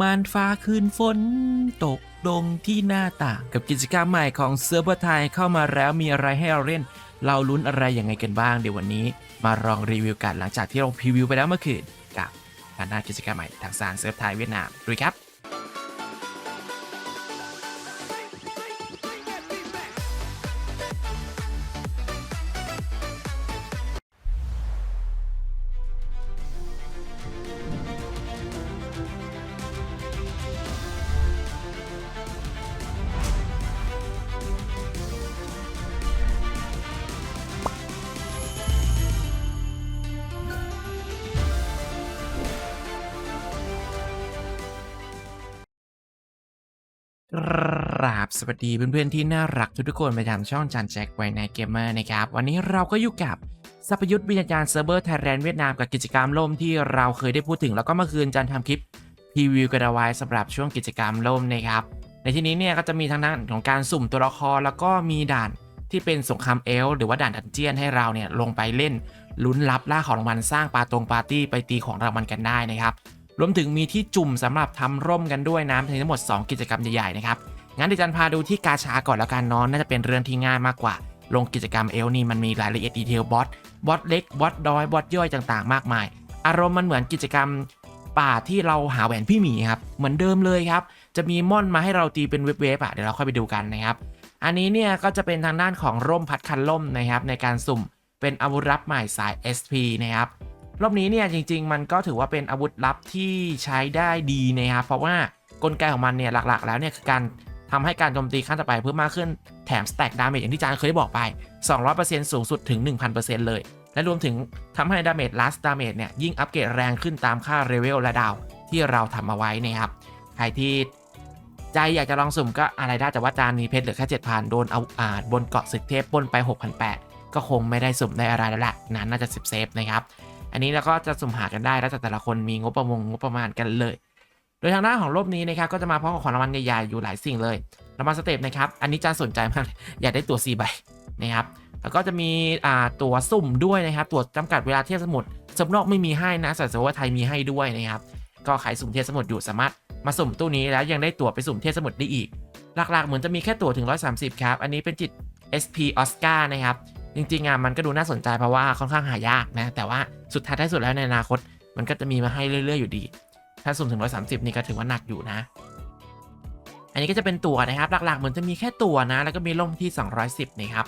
ม่านฟ้าคืนฝนตกดงที่หน้าต่างกับกิจกรรมใหม่ของเซิร์ฟเวอร์ไทยเข้ามาแล้วมีอะไรให้เราเล่น เราลุ้นอะไรยังไงกันบ้างเดี๋ยววันนี้ มาลองรีวิวกันหลังจากที่เราพรีวิวไปแล้วเมื่อคืนกับการน้ากิจกรรมใหม่ทางสารเซิร์ฟไทยเวียดนามดูครับ ราบสวัสดีเพื่อนๆที่น่ารักทุกๆคนประจำช่องจันแจ็คไวในเกมเมอร์นะครับ วันนี้เราก็อยู่กับสัพยุทธ์วิญญาณเซิร์ฟเวอร์ไทยแลนด์เวียดนามกับกิจกรรมล่มที่เราเคยได้พูดถึงแล้วก็เมื่อคืนจันทำคลิปพรีวิวกันเอาไว้สำหรับช่วงกิจกรรมล่มนะครับ ในที่นี้เนี่ยก็จะมีทั้งด้านของการสุ่มตัวละครแล้วก็มีด่านที่เป็นสงครามเอลหรือว่าด่านดันเจียนให้เราเนี่ยลงไปเล่นลุ้นรับล่าของรางวัลสร้างปาตรงปาร์ตี้ไปตีของรางวัลกันได้นะครับ รวมถึงมีที่จุ่มสำหรับทำร่มกันด้วยนะมีทั้งหมด 2 กิจกรรมใหญ่ๆนะครับงั้นเดี๋ยวจันพาดูที่กาชาก่อนแล้วกันนอนน่าจะเป็นเรื่องที่ง่ายมากกว่า ลงกิจกรรมเอลนี่มันมีรายละเอียดดีเทลบอสบอสเล็กบอสดอยบอสย่อยต่างๆ มากมาย อารมณ์มันเหมือนกิจกรรมป่าที่เราหาแหวนพี่หมีครับเหมือนเดิมเลยครับจะมีม่อนมาให้เราตีเป็นเว็บๆอะเดี๋ยวเราค่อยไปดูกันนะครับอันนี้เนี่ยก็จะเป็นทางด้านของร่มพัดคันล่มนะครับในการสุ่มเป็นอาวุธลับใหม่สาย SP นะครับ รอบนี้เนี่ยจริง ๆ มันก็ถือว่าเป็นอาวุธลับที่ใช้ได้ดีนะครับเพราะว่ากลไกของมันเนี่ยหลักๆ แล้วเนี่ยคือการทำให้การโจมตีขั้นต่อไปเพิ่มมากขึ้นแถมสแต็กดาเมจอย่างที่จานเคยได้บอกไป 200%สูงสุดถึง 1,000%เลย และรวมถึงทำให้ดาเมจ last damage เนี่ยยิ่งอัปเกรดแรงขึ้นตามค่าเลเวลและดาวที่เราทำเอาไว้นะครับ ใครที่ใจอยากจะลองสุ่มก็อะไรได้แต่ว่าจานมีเพชรเหลือแค่ 7,000 โดนเอาอาบนเกาะศึกเทพปล้นไป 6,800 ก็คงไม่ได้สุ่มได้อะไรแล้วแหละนั้นน่าจะ10เซฟนะครับ อันนี้เราก็จะสุ่มหากันได้แล้วแต่แต่ละคนมีงบประมงงบประมาณกันเลย โดยทางด้านของรอบนี้นะครับก็จะมาพร้อมกับของรางวัลใหญ่ๆอยู่หลายสิ่งเลยรางวัลสเต็ปนะครับอันนี้จานสนใจมากอยากได้ตัว4ใบนะครับแล้วก็จะมีตัวสุ่มด้วยนะครับตัวจำกัดเวลาเทียบสมุดสำนอกไม่มีให้นะแต่สว่าไทยมีให้ด้วยนะครับก็ขายสุ่มเทียบสมุดอยู่สามารถมาสุ่มตู้นี้แล้วยังได้ตั๋วไปสุ่มเทียบสมุดได้อีก หลักๆ เหมือนจะมีแค่ตั๋วถึง 130 ครับ อันนี้เป็นจิต SP Oscar นะครับ จริงๆอะมันก็ดูน่าสนใจเพราะว่าค่อนข้างหายากนะ แต่ว่าสุดท้ายท้ายสุดแล้วในอนาคต มันก็จะมีมาให้เรื่อย ๆ อยู่ดี ถ้าสุ่มถึง 130 นี่ก็ถือว่าหนักอยู่นะ อันนี้ก็จะเป็นตัวนะครับ หลักๆ เหมือนจะมีแค่ตัวนะ แล้วก็มีล่มที่ 210 นะครับ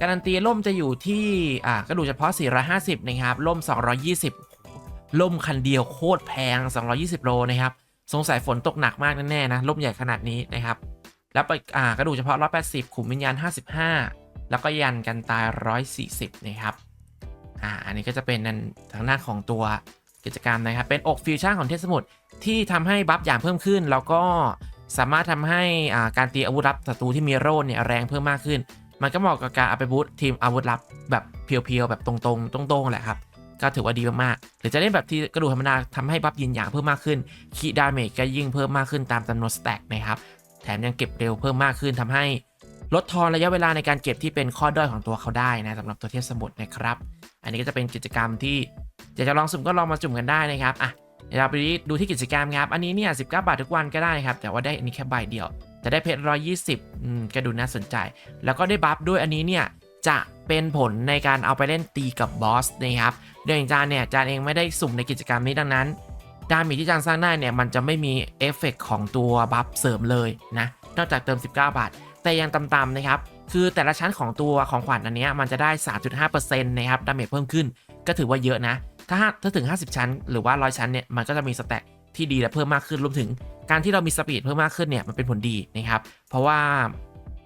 การันตีล่มจะอยู่ที่ อ่าก็ดูเฉพาะ 450 นะครับ ล่ม 220 ล่มคันเดียวโคตรแพง 220 โลนะครับ สงสัยฝนตกหนักมากแน่ๆนะ ล่มใหญ่ขนาดนี้นะครับ แล้วไป อ่ากระดูกเฉพาะ 180 ขุมวิญญาณ 55 แล้วก็ยันกันตาย 140 นะครับ อ่า อันนี้ก็จะเป็นทางหน้าของตัวกิจกรรมนะครับ เป็นอกฟิวชั่นของเทสมุทรที่ทำให้บัฟอย่างเพิ่มขึ้น แล้วก็สามารถทำให้อ่าการตีอาวุธลับศัตรูที่มีโร่เนี่ยแรงเพิ่มมากขึ้น มันก็เหมาะกับการเอาไปบูตทีมอาวุธลับแบบเพียวๆแบบตรงๆตรงๆแหละครับก็ถือว่าดีมากๆ หรือจะเล่นแบบที่กระดูกธรรมดาทำให้บัฟยินอย่างเพิ่มมากขึ้น คีดาเมจก็ยิ่งเพิ่มมากขึ้นตามจำนวนสแต็กนะครับ แถมยังเก็บเร็วเพิ่มมากขึ้นทำให้ ลดทอนระยะเวลาในการเก็บที่เป็นข้อด้อยของตัวเขาได้นะสำหรับตัวเทพสมุทรนะครับ อันนี้ก็จะเป็นกิจกรรมที่อยากจะลองสุ่มก็ลองมาจุ่มกันได้นะครับอะเดี๋ยวเราไปดูที่กิจกรรมครับ อันนี้เนี่ย19บาททุกวันก็ได้ครับ แต่ว่าได้อันนี้แค่ใบเดียวจะได้เพชร120อืมก็ดูน่าสนใจ แล้วก็ได้บัฟด้วยอันนี้เนี่ยจะเป็นผลในการเอาไปเล่นตีกับบอสนะครับโดยอย่างจานเนี่ยจานเองไม่ได้สุ่มในกิจกรรมนี้ดังนั้นดาเมจที่จานสร้างได้เนี่ยมันจะไม่มีเอฟเฟกของตัวบัฟเสริมเลยนะนอกจากเติม 19 บาท แต่ยังต่ำๆนะครับ คือแต่ละชั้นของตัวของขวัญอันนี้มันจะได้ 3.5%นะครับดาเมจเพิ่มขึ้นก็ถือว่าเยอะนะ ถ้าถ้าถึง 50 ชั้น หรือว่า 100 ชั้นเนี่ยมันก็จะมีสแต็กที่ดีและเพิ่มมากขึ้นรวมถึงการที่เรามีสปีดเพิ่มมากขึ้นเนี่ยมันเป็นผลดีนะครับ เพราะว่า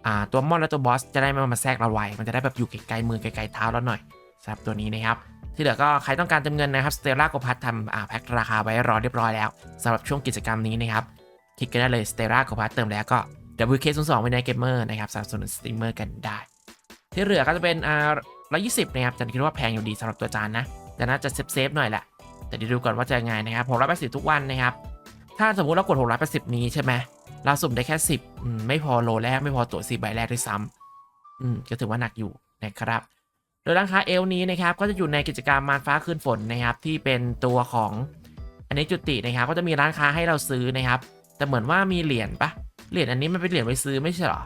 อ่าตัวมอนและตัวบอสจะได้ไมามาแทรกเราไวมันจะได้แบบอยู่ไกลๆมือไกลๆเท้าเราหน่อยสำหรับตัวนี้นะครับที่เหลือก็ใครต้องการเติมเงินนะครับสเตลล่าโกพัททำอ่าแพ็คราคาไว้รอเรียบร้อยแล้วสำหรับช่วงกิจกรรมนี้นะครับคลิกกันได้เลยสเตลล่าโกพัทเติมแล้วก็ WK02 ไว้ในเกมเมอร์นะครับสนับสนุนสตรีมเมอร์กันได้ ที่เหลือก็จะเป็นอ่า120 นะครับจันคิดว่าแพงอยู่ดีสำหรับตัวจานนะแต่น่าจะเซฟเซฟๆหน่อยแหละแต่เดี๋ยวดูก่อนว่าจะยังไงนะครับ680ทุกวันนะครับ ถ้าสมมุติเรากด680นี้ใช่ไหมเราสุ่มได้แค่10อืมไม่พอโลแรกไม่พอตั๋ว4ใบแรกด้วยซ้ำอืมก็ถือว่าหนักอยู่นะครับ โดยราคาเอลนี้นะครับก็จะอยู่ในกิจกรรมมารฟ้าคืนฝนนะครับที่เป็นตัวของอันนี้จุตินะครับก็จะมีร้านค้าให้เราซื้อนะครับ แต่เหมือนว่ามีเหรียญปะ เหรียญอันนี้มันเป็นเหรียญไว้ซื้อไม่ใช่หรอ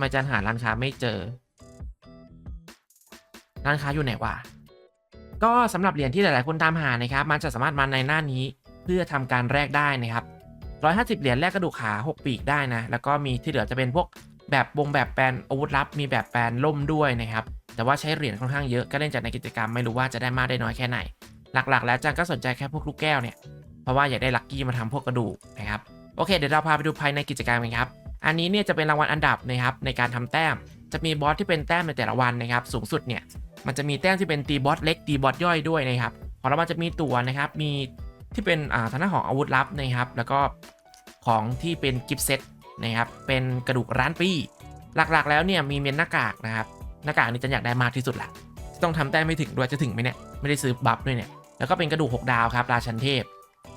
มาจารย์หาร้านค้าไม่เจอ ร้านค้าอยู่ไหนวะก็สำหรับเหรียญที่หลายๆคนตามหานะครับมันจะสามารถมาในหน้านี้เพื่อทำการแลกได้นะครับ150 เหรียญแลกกระดูกขา 6 ปีกได้นะ แล้วก็มีที่เหลือจะเป็นพวกแบบวงแบบแปลนอาวุธลับ มีแบบแปลนล่มด้วยนะครับ แต่ว่าใช้เหรียญค่อนข้างเยอะ ก็เล่นจากในกิจกรรมไม่รู้ว่าจะได้มากได้น้อยแค่ไหน หลักๆ แล้วจันก็สนใจแค่พวกลูกแก้วเนี่ย เพราะว่าอยากได้ลัคกี้มาทำพวกกระดูกนะครับ โอเค เดี๋ยวเราพาไปดูภายในกิจกรรมกันครับ อันนี้เนี่ยจะเป็นรางวัลอันดับนะครับในการทำแต้ม จะมีบอสที่เป็นแต้มในแต่ละวันนะครับสูงสุดเนี่ยมันจะมีแต้มที่เป็นตีบอสเล็กตีบอสย่อยด้วยนะครับของเรามันจะมีตัวนะครับมีที่เป็นอ่าทางด้านของอาวุธลับนะครับ แล้วก็ของที่เป็นกิฟต์เซตนะครับเป็นกระดูกร้านปี้หลักๆ แล้วเนี่ยมีเมนหน้ากากนะครับหน้ากากนี้จะอยากได้มากที่สุดแหละต้องทำแต้มไม่ถึงด้วยจะถึงไหมเนี่ยไม่ได้ซื้อบัฟด้วยเนี่ยแล้วก็เป็นกระดูก 6 ดาวครับราชันเทพ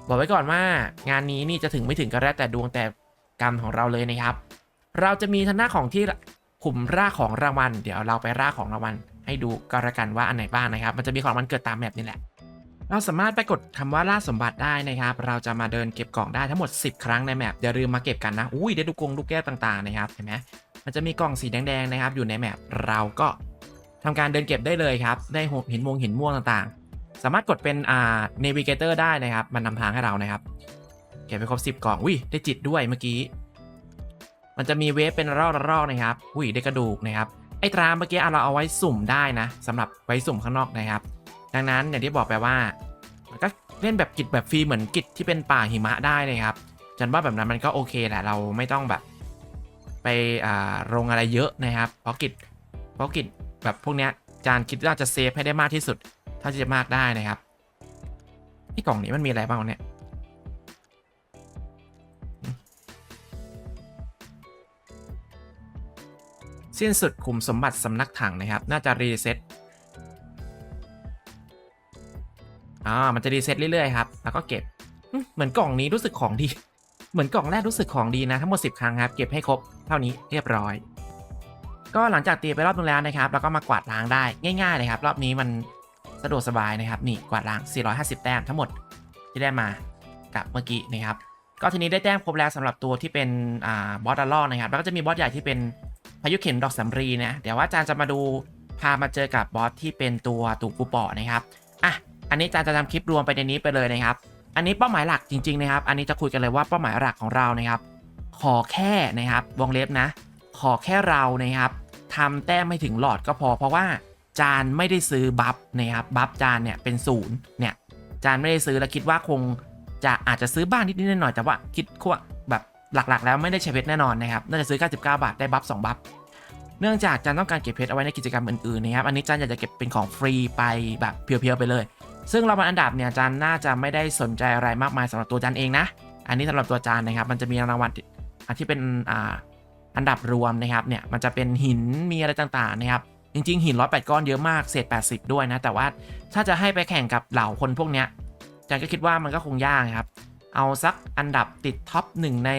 บอกไว้ก่อนว่างานนี้นี่จะถึงไม่ถึงก็แล้วแต่ดวงแต่กรรมของเราเลยนะครับ เราจะมีทางหน้าของที่ขุมรากของรางวัล เดี๋ยวเราไปรากของรางวัล ให้ดูก็แล้วกันว่าอันไหนบ้างนะครับ มันจะมีของรางวัลเกิดตามแมปนี่แหละ เราสามารถไปกดคำว่าล่าสมบัติได้นะครับ เราจะมาเดินเก็บกล่องได้ทั้งหมด 10 ครั้งในแมปอย่าลืมมาเก็บกันนะ อุ้ยได้ดูกงลูกแก้วต่างๆนะครับเห็นไหมมันจะมีกล่องสีแดงๆนะครับ อยู่ในแมปเราก็ทำการเดินเก็บได้เลยครับ ได้เห็นมงเห็นม่วงต่างๆ สามารถกดเป็นอ่า navigator ได้นะครับ มันนำทางให้เรานะครับ เก็บไปครบ 10 กล่อง อุ้ย ได้จิตด้วยเมื่อกี้ มันจะมีเวฟเป็นรอกๆนะครับ อุ้ย ได้กระดูกนะครับ ไอ้ตราเมื่อกี้เราเอาไว้สุ่มได้นะสำหรับไว้สุ่มข้างนอกนะครับ ดังนั้นอย่างที่บอกไปว่า มันก็เล่นแบบกิจแบบฟรีเหมือนกิจที่เป็นป่าหิมะได้นะครับฉันว่าแบบนั้นมันก็โอเคแหละ เราไม่ต้องแบบ ไปอ่าลงอะไรเยอะนะครับ เพราะกิจเพราะกิจแบบพวกเนี้ย จานคิดว่าจะเซฟให้ได้มากที่สุดเท่าที่จะมากได้นะครับที่กล่องนี้มันมีอะไรบ้างเนี่ยสิ้นสุดขุมสมบัติสำนักถังนะครับ น่าจะรีเซ็ตอ่ามันจะรีเซ็ตเรื่อยๆครับ แล้วก็เก็บ เหมือนกล่องนี้รู้สึกของดี เหมือนกล่องแรกรู้สึกของดีนะ ทั้งหมด 10 ครั้งครับ เก็บให้ครบ เท่านี้เรียบร้อย ก็หลังจากตีไปรอบนึงแล้วนะครับแล้วก็มากวาดล้างได้ง่ายๆเลยครับ รอบนี้มันสะดวกสบายนะครับนี่กวาดล้าง 450 แต้มทั้งหมดที่ได้มากับเมื่อกี้นะครับก็ทีนี้ได้แต้มครบแล้วสำหรับตัวที่เป็นอ่าบอสดัลลนะครับแล้วก็จะมีบอสใหญ่ที่เป็นพายุเข็นดอกสำรีนะเดี๋ยวว่าอาจารย์จะมาดูพามาเจอกับบอสที่เป็นตัวตูปูปอนะครับอะอันนี้อาจารย์จะทำคลิปรวมไปในนี้ไปเลยนะครับ อันนี้เป้าหมายหลักจริง ๆนะครับ อันนี้จะคุยกันเลยว่าเป้าหมายหลักของเรานะครับ ขอแค่นะครับวงเล็บนะ ขอแค่เรานะครับ ทำแต้มไม่ถึงหลอดก็พอ เพราะว่าจานไม่ได้ซื้อบัฟนะครับบัฟจานเนี่ยเป็นศูนย์เนี่ยจานไม่ได้ซื้อแล้วคิดว่าคงจะอาจจะซื้อบ้างนิดๆหน่อยแต่ว่าคิดว่าแบบหลักๆ แล้วไม่ได้ใช้เพชรแน่นอนนะครับน่าจะซื้อ 99 บาทได้บัฟ2บัฟเนื่องจากจานต้องการเก็บเพชรเอาไว้ในกิจกรรมอื่นๆนะครับอันนี้จานอยากจะเก็บเป็นของฟรีไปแบบเพียวๆไปเลย ซึ่งรางวัลอันดับเนี่ยจานน่าจะไม่ได้สนใจอะไรมากมายสำหรับตัวจานเองนะ อันนี้สำหรับตัวจานนะครับ มันจะมีรางวัลที่เป็นอ่า อันดับรวมนะครับเนี่ยมันจะเป็นหินมีอะไรต่างๆนะครับจริงๆหินร้อยแปดก้อนเยอะมากเศษ 80 ด้วยนะแต่ว่าถ้าจะให้ไปแข่งกับเหล่าคนพวกเนี้ยจานก็คิดว่ามันก็คงยากครับเอาสักอันดับติดท็อป1ใน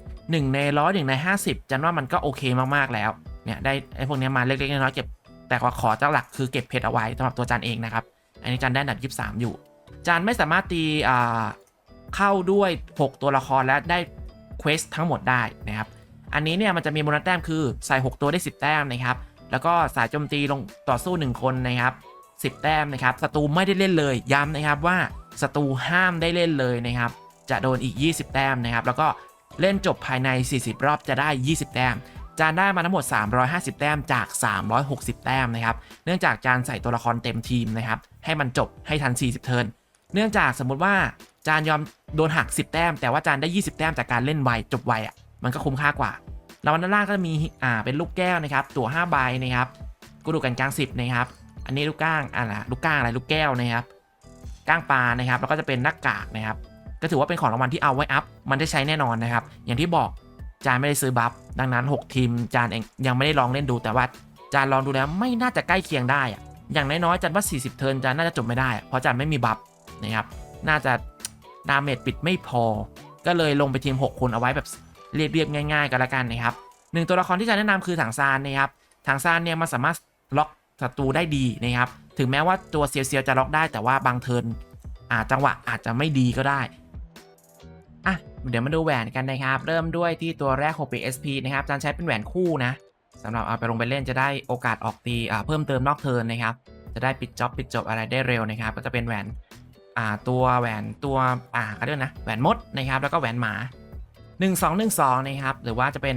1 ในร้อยหนึ่งใน 50 จันว่ามันก็โอเคมากๆแล้วเนี่ยได้ไอ้พวกเนี้ยมาเล็กๆน้อยๆเก็บแต่ว่าขอเจ้าหลักคือเก็บเพชรเอาไว้สำหรับตัวจานเองนะครับอันนี้จานได้อันดับ 23 อยู่จานไม่สามารถตีอ่าเข้าด้วย 6 ตัวละครและได้เควสทั้งหมดได้นะครับ อันนี้เนี่ยมันจะมีโบนัสแต้มคือใส่6ตัวได้ 10 แต้มนะครับ แล้วก็สายโจมตีลงต่อสู้ 1 คนนะครับ10 แต้มนะครับศัตรูไม่ได้เล่นเลยย้ำนะครับว่าศัตรูห้ามได้เล่นเลยนะครับ จะโดนอีก 20 แต้มนะครับ แล้วก็เล่นจบภายใน 40 รอบจะได้ 20 แต้ม จานได้มาทั้งหมด 350 แต้มจาก 360 แต้มนะครับ เนื่องจากจานใส่ตัวละครเต็มทีมนะครับ ให้มันจบให้ทัน 40 เทิร์น เนื่องจากสมมุติว่าจานยอมโดนหัก 10 แต้ม แต่ว่าจานได้ 20 แต้มจากการเล่นไวจบไวอะ มันก็คุ้มค่ากว่า แล้ววันด้านล่างก็จะมีอ่าเป็นลูกแก้วนะครับ ตัว5ใบนะครับกูดูกันกลาง 10 นะครับ อันนี้ลูกก้างอะนะลูกก้างอะไรลูกแก้วนะครับก้างปลานะครับ แล้วก็จะเป็นหน้ากากนะครับ ก็ถือว่าเป็นของรางวัลที่เอาไว้อัพ มันได้ใช้แน่นอนนะครับ อย่างที่บอกจานไม่ได้ซื้อบัฟ ดังนั้น 6 ทีมจานเองยังไม่ได้ลองเล่นดู แต่ว่าจานลองดูแล้วไม่น่าจะใกล้เคียงได้อะอย่างน้อยๆจานว่า 40 เทิร์นจานน่าจะจบไม่ได้ เพราะจานไม่มีบัฟนะครับ น่าจะดาเมจปิดไม่พอ ก็เลยลงไปทีม 6 คนเอาไว้แบบ เรียบๆง่าย ๆ กันละกันนะครับหนึ่งตัวละครที่จานแนะนำคือถังซานนะครับถังซานเนี่ยมันสามารถล็อกศัตรูได้ดีนะครับถึงแม้ว่าตัวเซียวๆจะล็อกได้แต่ว่าบางเทิร์นอาจังหวะอาจจะไม่ดีก็ได้อะเดี๋ยวมาดูแหวนกันนะครับ เริ่มด้วยที่ตัวแรก6 PSP นะครับอาจารย์ใช้เป็นแหวนคู่นะสำหรับเอาไปลงไปเล่นจะได้โอกาสออกตีเพิ่มเติมนอกเทิร์นนะครับ จะได้ปิดจ็อบปิดจบอะไรได้เร็วนะครับ ก็จะเป็นแหวนตัวแหวนตัวอ่าเขาเรียกนะแหวนมดนะครับ แล้วก็แหวนหมา 1212 นะครับ หรือว่าจะเป็น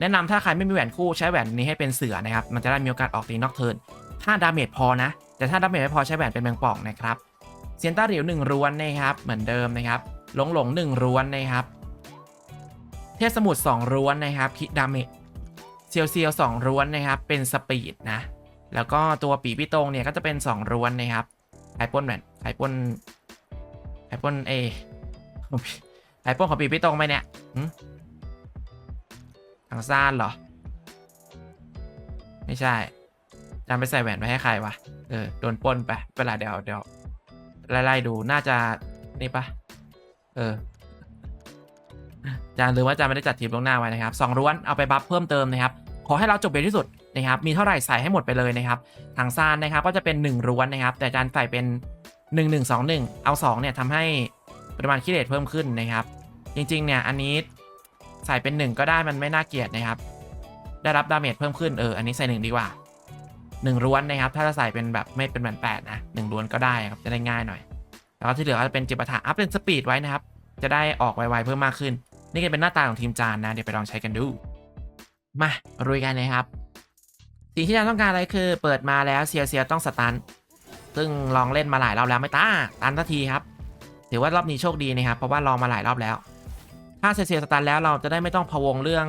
แนะนำถ้าใครไม่มีแหวนคู่ใช้แหวนนี้ให้เป็นเสือนะครับ มันจะได้มีโอกาสออกตีนอกเทิร์นถ้าดาเมจพอนะ แต่ถ้าดาเมจไม่พอใช้แหวนเป็นแมงป่องนะครับ เซียนต้าเหรียวหนึ่งรวนนะครับ เหมือนเดิมนะครับหลงหลงหนึ่งรวนนะครับ เทพสมุทรสองรวนนะครับคิดดาเมจเซียวเซียวสองรวนนะครับ เป็นสปีดนะ แล้วก็ตัวปีพี่ตรงเนี่ยก็จะเป็นสองรวนนะครับไอปล้นแหวนไอปล้นไอปล้นเอไอปล้นของปีพี่ตรงไหมเนี่ย ทางซ่านเหรอ ไม่ใช่จำไปใส่แหวนไว้ให้ใครวะ เออ โดนปล้นไปเวลาเดี๋ยวเดี๋ยวไล่ๆดูน่าจะนี่ปะเออจานลืมว่าจานไม่ได้จัดทีมลงหน้าไว้นะครับสองร้วนเอาไปบัฟเพิ่มเติมนะครับ ขอให้เราจบเร็วที่สุดนะครับมีเท่าไหร่ใส่ให้หมดไปเลยนะครับทางซานนะครับก็จะเป็น1ร้วนนะครับ แต่จานใส่เป็น 1 1 2 1 เอา2เนี่ยทำให้ปริมาณคิเลตเพิ่มขึ้นนะครับ จริง ๆ เนี่ย อันนี้ใส่เป็น 1 ก็ได้มันไม่น่าเกลียดนะครับ ได้รับดาเมจเพิ่มขึ้นเอออันนี้ใส่ 1 ดีกว่า1ร้วนนะครับ ถ้าจะใส่เป็นแบบไม่เป็นแบนแปดนะ1ร้วนก็ได้ครับจะได้ง่ายหน่อย แล้วก็ที่เหลือก็จะเป็นจิปาถะอัพเป็นสปีดไว้นะครับ จะได้ออกไวๆเพิ่มมากขึ้น นี่ก็เป็นหน้าตาของทีมจานนะเดี๋ยวไปลองใช้กันดู มารุยกันนะครับสิ่งที่จานต้องการอะไรคือ เปิดมาแล้วเซียเซียต้องสตันซึ่งลองเล่นมาหลายรอบแล้วไม่ต้าตันทันทีครับถือว่ารอบนี้โชคดีนะครับเพราะว่าลองมาหลายรอบแล้ว ถ้าเซียเซียสตันแล้วเราจะได้ไม่ต้องพะวงเรื่อง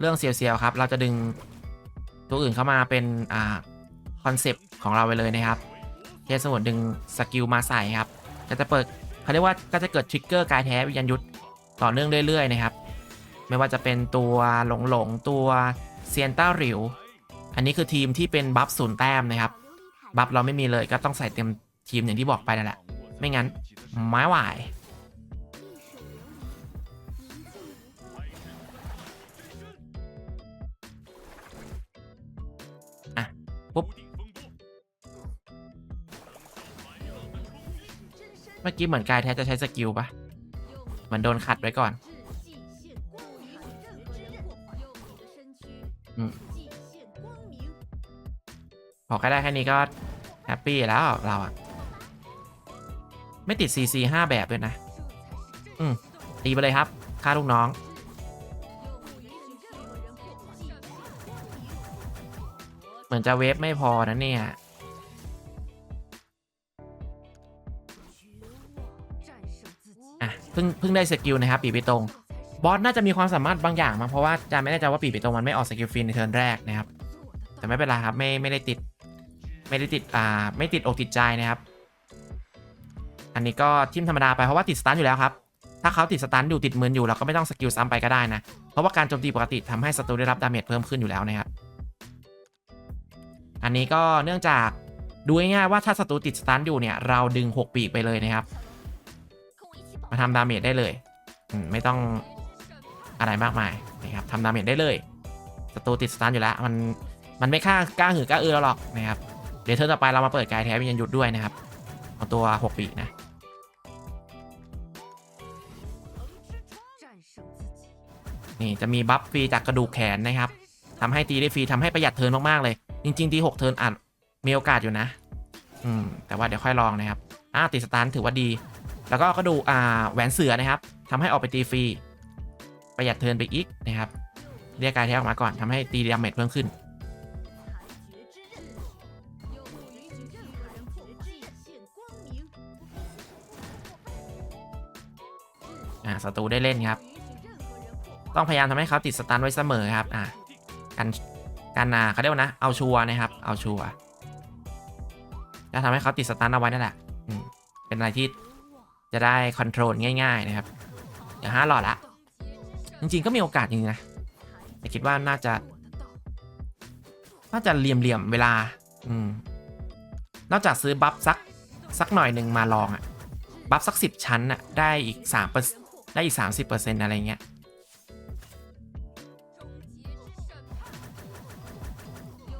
เรื่องเซียเซียครับ เราจะดึงตัวอื่นเข้ามาเป็นอ่าคอนเซปต์ของเราไปเลยนะครับเทสมุดดึงสกิลมาใส่ครับก็จะเปิดเขาเรียกว่าก็จะเกิดทริกเกอร์กายแท้วิญญาณยุทธต่อเนื่องเรื่อยๆนะครับ ไม่ว่าจะเป็นตัวหลงหลงๆตัวเซียนต้าหริว อันนี้คือทีมที่เป็นบัฟศูนย์แต้มนะครับ บัฟเราไม่มีเลยก็ต้องใส่เต็มทีมอย่างที่บอกไปนั่นแหละ ไม่งั้นไม้ไหว ปุ๊บ เมื่อกี้เหมือนกายแท้จะใช้สกิลปะเหมือนโดนขัดไว้ก่อน อืมพอแค่ได้แค่นี้ก็แฮปปี้แล้วเราอะไม่ติด CC 5 แบบเลยนะ อืมตีไปเลยครับ ค่าลูกน้อง มือนจะเวฟไม่พอนะเนี่ยอะเพิ่งเพิ่งได้สกิลนะครับปีปีตรงบอสน่าจะมีความสามารถบางอย่างมั้งเพราะว่าจาไม่แน่ใจว่าปีปีตรงมันไม่ออกสกิลฟินในเทิร์นแรกนะครับ แต่ไม่เป็นไรครับไม่ไม่ได้ติด ไม่ได้ติดอ่าไม่ติดอกติดใจนะครับ อันนี้ก็ทิมธรรมดาไปเพราะว่าติดสตันอยู่แล้วครับถ้าเขาติดสตันอยู่ติดมืออยู่เราก็ไม่ต้องสกิลซ้ำไปก็ได้นะ เพราะว่าการโจมตีปกติทำให้ศัตรูได้รับดาเมจเพิ่มขึ้นอยู่แล้วนะครับ อันนี้ก็เนื่องจากดูง่ายๆว่าถ้าศัตรูติดสตันอยู่เนี่ย เราดึง 6 ปีกไปเลยนะครับ มาทำดาเมจได้เลยไม่ต้องอะไรมากมายนะครับทำดาเมจได้เลยศัตรูติดสตันอยู่แล้ว มันมันไม่ค่ากล้าหือกล้าเอือเราหรอกนะครับเดี๋ยวเธอต่อไปเรามาเปิดกายแท้วิญญาณยุทธด้วยนะครับเอาตัว 6 ปีกนะนี่จะมีบัฟฟรีจากกระดูกแขนนะครับทำให้ตีได้ฟรีทำให้ประหยัดเทิร์นมากๆเลย จริงๆตี6เทิร์นอาจมีโอกาสอยู่นะ อืม แต่ว่าเดี๋ยวค่อยลองนะครับ อ่าติดสตาร์ถือว่าดี แล้วก็กระดูอ่าแหวนเสือนะครับทำให้ออกไปตีฟรี ประหยัดเทิร์นไปอีกนะครับ เรียกกายแท้ออกมาก่อนทำให้ตีดาเมจเพิ่มขึ้น อ่าศัตรูได้เล่นครับ ต้องพยายามทำให้เขาติดสตันไว้เสมอครับ อ่ากัน กันาเขาเรียกว่านะ เอาชัวนะครับ เอาชัวจะทำให้เขาติดสตันเอาไว้นั่นแหละเป็นอะไรที่จะได้คอนโทรลง่ายๆนะครับอย่างห้าหลอดละ จริง ๆ ก็มีโอกาสจริงนะแต่คิดว่าน่าจะ น่าจะเหลี่ยมๆเวลา อืมนอกจากซื้อบัฟสักสักหน่อยหนึ่งมาลองอะบัฟสักสิบชั้นอะได้อีกสามเปอร์ได้อีกสามสิบเปอร์เซ็นต์อะไรเงี้ย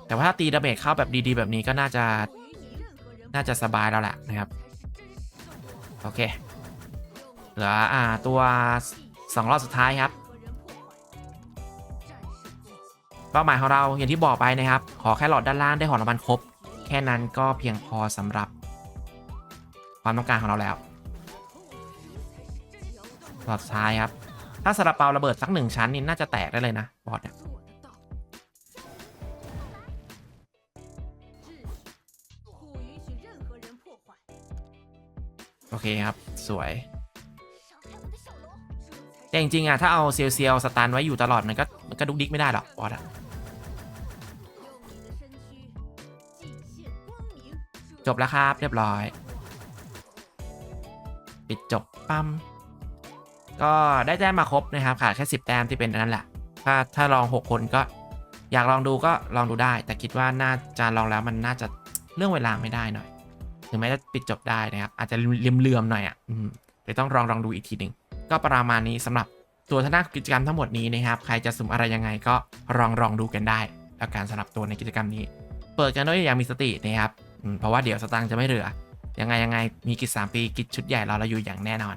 แต่ว่าถ้าตีดาเมจเข้าแบบดีๆ แบบนี้ก็น่าจะ น่าจะสบายแล้วแหละนะครับ โอเค เหลืออ่าตัวสองรอบสุดท้ายครับ เป้าหมายของเราอย่างที่บอกไปนะครับ ขอแค่หลอดด้านล่างได้ขอรางวัลครบ แค่นั้นก็เพียงพอสำหรับ ความต้องการของเราแล้วหลอดท้ายครับ ถ้าซาลาเปาระเบิดสักหนึ่งชั้นนี่น่าจะแตกได้เลยนะบอสเนี่ย ครับสวย แต่จริงๆอะถ้าเอาเซียวเซียวสตาร์ไว้อยู่ตลอดมันก็มันก็ดุกดิกไม่ได้หรอกบอสอะจบแล้วครับเรียบร้อย ปิดจบปั๊มก็ได้แต้มมาครบนะครับขาดแค่ 10 แต้มที่เป็นนั้นแหละ ถ้าถ้าลอง 6 คนก็อยากลองดูก็ลองดูได้ แต่คิดว่าน่าจะลองแล้วมันน่าจะเรื่องเวลาไม่ได้หน่อย ถึงแม้จะปิดจบได้นะครับ อาจจะเลื่อมๆหน่อยอะอืมเดี๋ยวต้องลองลองดูอีกทีหนึ่งก็ประมาณนี้สำหรับตัวทางด้ากิจกรรมทั้งหมดนี้นะครับ ใครจะสุ่มอะไรยังไงก็ลองลองดูกันได้ แล้วการสำหรับตัวในกิจกรรมนี้ เปิดกันด้วยอย่างมีสตินะครับอืมเพราะว่าเดี๋ยวสตางค์จะไม่เหลือ ยังไงยังไงมีกิจ3ปีกิจชุดใหญ่รอเราอยู่อย่างแน่นอน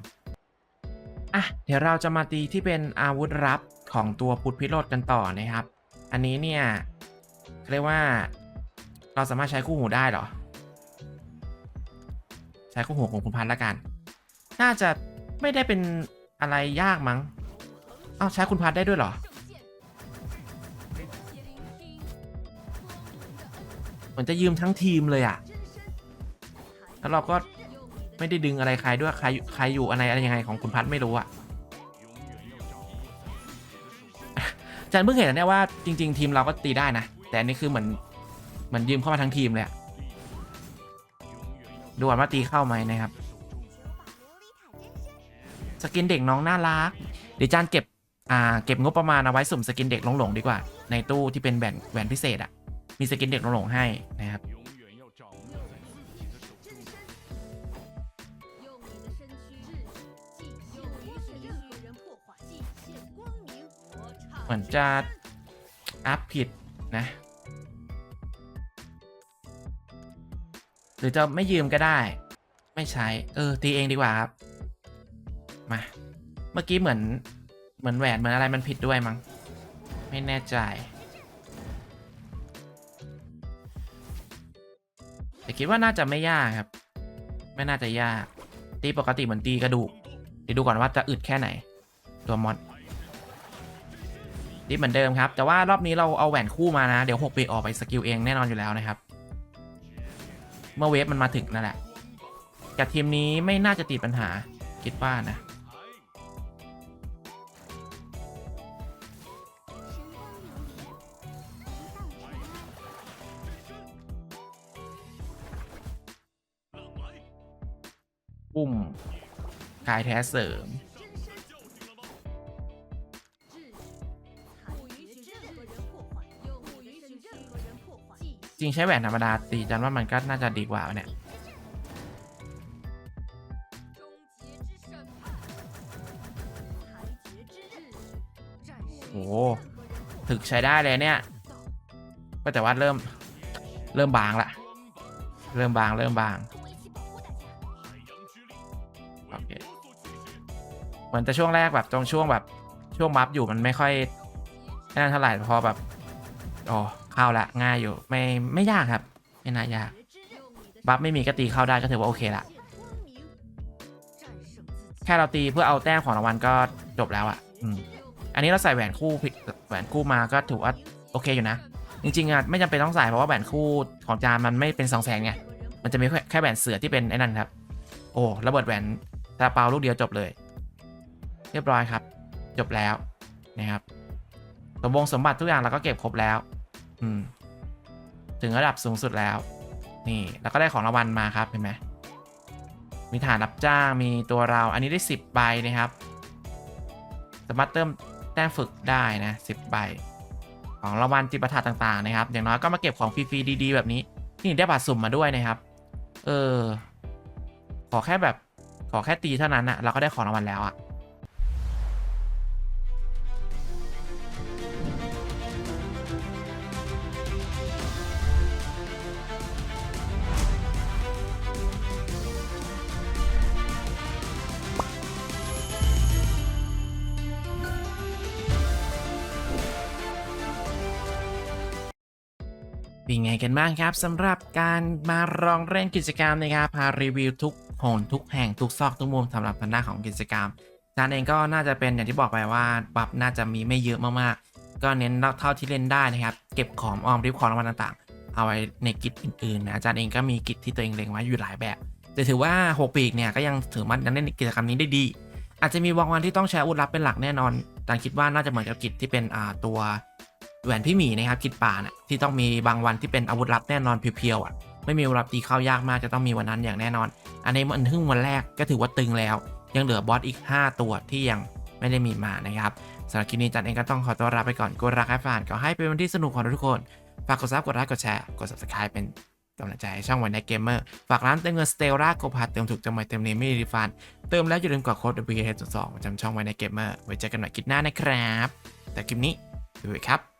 อะเดี๋ยวเราจะมาตีที่เป็นอาวุธลับของตัวพุทธพิโรธกันต่อนะครับ อันนี้เนี่ยเรียกว่าเราสามารถใช้คู่หูได้หรอ ใช้คู่หูของคุณพันธ์ละกัน น่าจะไม่ได้เป็นอะไรยากมั้งเอ้าใช้คุณพันธ์ได้ด้วยเหรอเหมือนจะยืมทั้งทีมเลยอะแล้วเราก็ไม่ได้ดึงอะไรใครด้วยใครใครอยู่อะไรอะไรยังไงของคุณพัฒน์ไม่รู้อะจันเพิ่งเห็นนะเนี่ยว่าจริง ๆ ทีมเราก็ตีได้นะ แต่อันนี้คือเหมือนเหมือนยืมเข้ามาทั้งทีมเลยอะ ดูก่อนว่าตีเข้าไหมนะครับ สกินเด็กน้องน่ารัก เดี๋ยวจานเก็บ อ่า เก็บงบประมาณเอาไว้สุ่มสกินเด็กหลงๆดีกว่า ในตู้ที่เป็นแหวนแหวนพิเศษอะมีสกินเด็กหลงๆให้นะครับเหมือนจะอัพผิดนะ หรือจะไม่ยืมก็ได้ ไม่ใช้ เออ ตีเองดีกว่าครับ มา เมื่อกี้เหมือน เหมือนแหวนเหมือนอะไรมันผิดด้วยมั้ง ไม่แน่ใจ แต่คิดว่าน่าจะไม่ยากครับ ไม่น่าจะยาก ตีปกติเหมือนตีกระดูกเดี๋ยวดูก่อนว่าจะอึดแค่ไหน ตัวมอดนี่เหมือนเดิมครับ แต่ว่ารอบนี้เราเอาแหวนคู่มานะ เดี๋ยว6ปีออกไปสกิลเองแน่นอนอยู่แล้วนะครับ เมื่อเวฟมันมาถึงนั่นแหละกับทีมนี้ไม่น่าจะติดปัญหาคิดว่านะ ปุ่มกายแท้เสริม จริงใช้แหวนธรรมดาตีจันว่ามันก็น่าจะดีกว่าเนี่ยโอ้ถึกใช้ได้เลยเนี่ย ก็แต่ว่าเริ่มเริ่มบางละ เริ่มบางเริ่มบางโอเคเหมือนจะช่วงแรกแบบตรงช่วงแบบช่วงบัฟอยู่มันไม่ค่อยแน่นเท่าไหร่พอแบบอ๋อ เข้าละง่ายอยู่ไม่ไม่ยากครับ ไม่น่ายากบัฟไม่มีก็ตีเข้าได้ก็ถือว่าโอเคละแค่เราตีเพื่อเอาแต้มของรางวัลก็จบแล้วอะอืมอันนี้เราใส่แหวนคู่ผิดแหวนคู่มาก็ถือว่าโอเคอยู่นะ จริงๆอะไม่จำเป็นต้องใส่เพราะว่าแหวนคู่ของจานมันไม่เป็นสองแสนไง มันจะมีแค่แค่แหวนเสือที่เป็นไอ้นั่นครับ โอ้ระเบิดแหวนตาเปาลูกเดียวจบเลย เรียบร้อยครับ จบแล้วนะครับสมบงสมบัติทุกอย่างเราก็เก็บครบแล้วอืม ถึงระดับสูงสุดแล้ว นี่แล้วก็ได้ของรางวัลมาครับเห็นไหมมีฐานรับจ้างมีตัวเราอันนี้ได้ 10ใบนะครับสามารถเติมแต้มฝึกได้นะ10ใบของรางวัลจิปาถะต่าง ๆ นะครับ อย่างน้อยก็มาเก็บของฟรีๆดี ๆ แบบนี้นี่ได้บัตรสุ่มมาด้วยนะครับ เออ ขอแค่แบบ ขอแค่ตีเท่านั้นอะเราก็ได้ของรางวัลแล้วอะ เป็นไงกันบ้างครับสำหรับการมาลองเล่นกิจกรรมนะครับพารีวิวทุกโหนทุกแห่งทุกซอกทุกมุมสำหรับทางด้านของกิจกรรมจานเองก็น่าจะเป็นอย่างที่บอกไปว่าบัฟน่าจะมีไม่เยอะมากๆ ก็เน้นเท่าที่เล่นได้นะครับ เก็บของออมริบของรางวัลต่างๆ เอาไว้ในกิจอื่นๆนะอาจารย์เองก็มีกิจที่ตัวเองเล็งไว้อยู่หลายแบบ แต่ถือว่า 6 ปีกเนี่ยก็ยังถือว่ายังเล่นกิจกรรมนี้ได้ดี อาจจะมีบางวันที่ต้องใช้อาวุธลับเป็นหลักแน่นอนแต่คิดว่าน่าจะเหมือนกับกิจที่เป็นอ่าตัว แหวนพี่หมีนะครับกิจป่าน่ะที่ต้องมีบางวันที่เป็นอาวุธลับแน่นอนเพียวๆอะไม่มีอาวุธลับตีเข้ายากมากจะต้องมีวันนั้นอย่างแน่นอน อันนี้มันเพิ่งวันแรกก็ถือว่าตึงแล้ว ยังเหลือบอสอีก 5 ตัวที่ยังไม่ได้มีมานะครับสำหรับคลิปนี้จันเองก็ต้องขอตัวลาไปก่อนกดรักให้ฝานก็ให้เป็นวันที่สนุกของทุกคนฝากกดซับกดไลค์กดแชร์กด subscribe เป็นกำลังใจให้ช่องวันในเกมเมอร์ฝากร้านเติมเงินสเตลล่าโกพาเติมถูกจำไว้เติมนี้ไม่รีฟันเติมแล้วอย่าลืมกดโค้ด WH 2ประจำช่องไว้ในเกมเมอร์ไว้เจอกันใหม่คลิปหน้านะครับ แต่คลิปนี้สวัสดีครับ